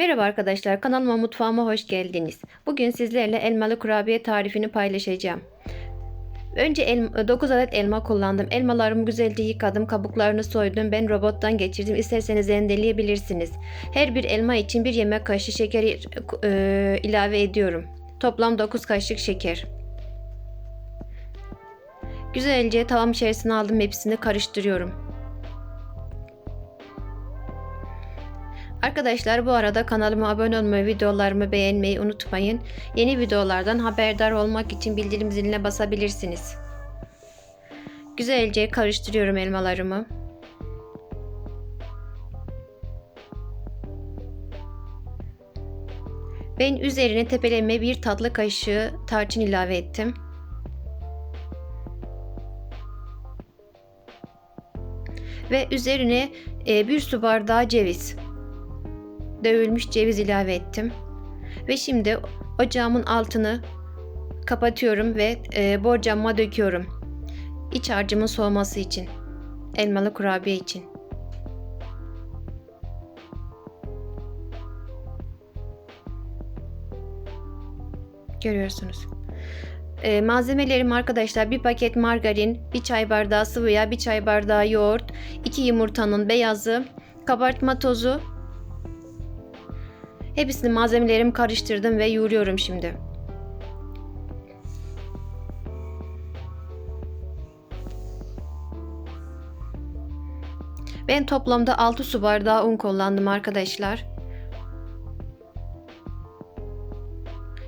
Merhaba arkadaşlar, kanalıma mutfağıma hoş geldiniz. Bugün sizlerle elmalı kurabiye tarifini paylaşacağım. Önce 9 adet elma kullandım. Elmalarımı güzelce yıkadım, kabuklarını soydum. Ben robottan geçirdim. İsterseniz rendeleyebilirsiniz. Her bir elma için bir yemek kaşığı şeker e, ilave ediyorum. Toplam 9 kaşık şeker. Güzelce tavam içerisine aldım. Hepsini karıştırıyorum. Arkadaşlar bu arada kanalıma abone olmayı, videolarımı beğenmeyi unutmayın. Yeni videolardan haberdar olmak için bildirim ziline basabilirsiniz. Güzelce karıştırıyorum elmalarımı. Ben üzerine tepeleme bir tatlı kaşığı tarçın ilave ettim. Ve üzerine e, bir su bardağı ceviz dövülmüş ceviz ilave ettim. Ve şimdi ocağımın altını kapatıyorum ve e, borcamıma döküyorum. İç harcımın soğuması için. Elmalı kurabiye için. Görüyorsunuz. E, malzemelerim arkadaşlar bir paket margarin, bir çay bardağı sıvı yağ, bir çay bardağı yoğurt, iki yumurtanın beyazı, kabartma tozu, Hepsini malzemelerimi karıştırdım ve yoğuruyorum şimdi. Ben toplamda 6 su bardağı un kullandım arkadaşlar.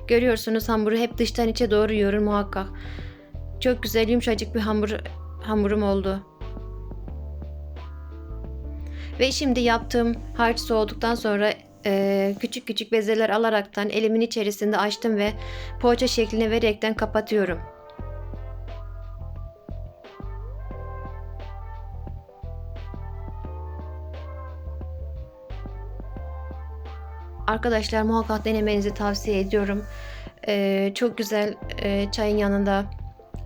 Görüyorsunuz hamuru hep dıştan içe doğru yoğurur muhakkak. Çok güzel yumuşacık bir hamur hamurum oldu. Ve şimdi yaptığım harç soğuduktan sonra e, küçük küçük bezeler alaraktan elimin içerisinde açtım ve poğaça şeklini vererekten kapatıyorum. Arkadaşlar muhakkak denemenizi tavsiye ediyorum. Ee, çok güzel e, çayın yanında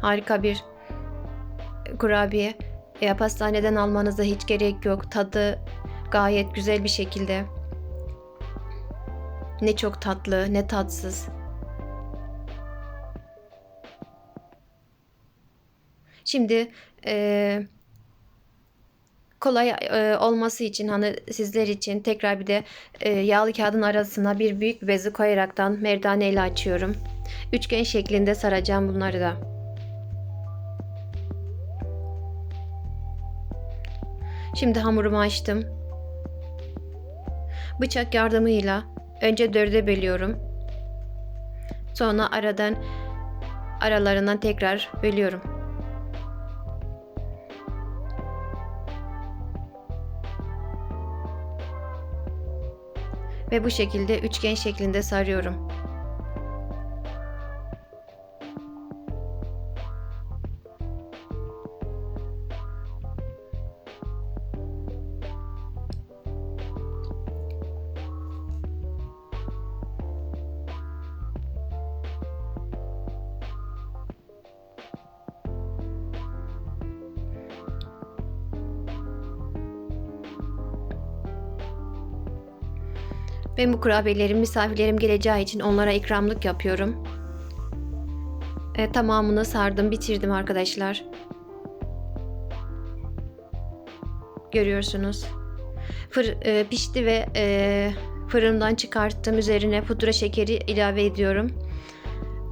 harika bir kurabiye. E, pastaneden almanıza hiç gerek yok. Tadı gayet güzel bir şekilde. Ne çok tatlı ne tatsız. Şimdi e, kolay e, olması için hani sizler için tekrar bir de e, yağlı kağıdın arasına bir büyük bezi koyaraktan merdane ile açıyorum. Üçgen şeklinde saracağım bunları da. Şimdi hamurumu açtım. Bıçak yardımıyla Önce dörde bölüyorum. Sonra aradan aralarından tekrar bölüyorum. Ve bu şekilde üçgen şeklinde sarıyorum. Ben bu kurabiyelerin misafirlerim geleceği için onlara ikramlık yapıyorum. E, tamamını sardım, bitirdim arkadaşlar. Görüyorsunuz. Fır, e, pişti ve e, fırından çıkarttım. Üzerine pudra şekeri ilave ediyorum.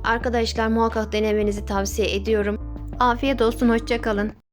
Arkadaşlar muhakkak denemenizi tavsiye ediyorum. Afiyet olsun, hoşçakalın.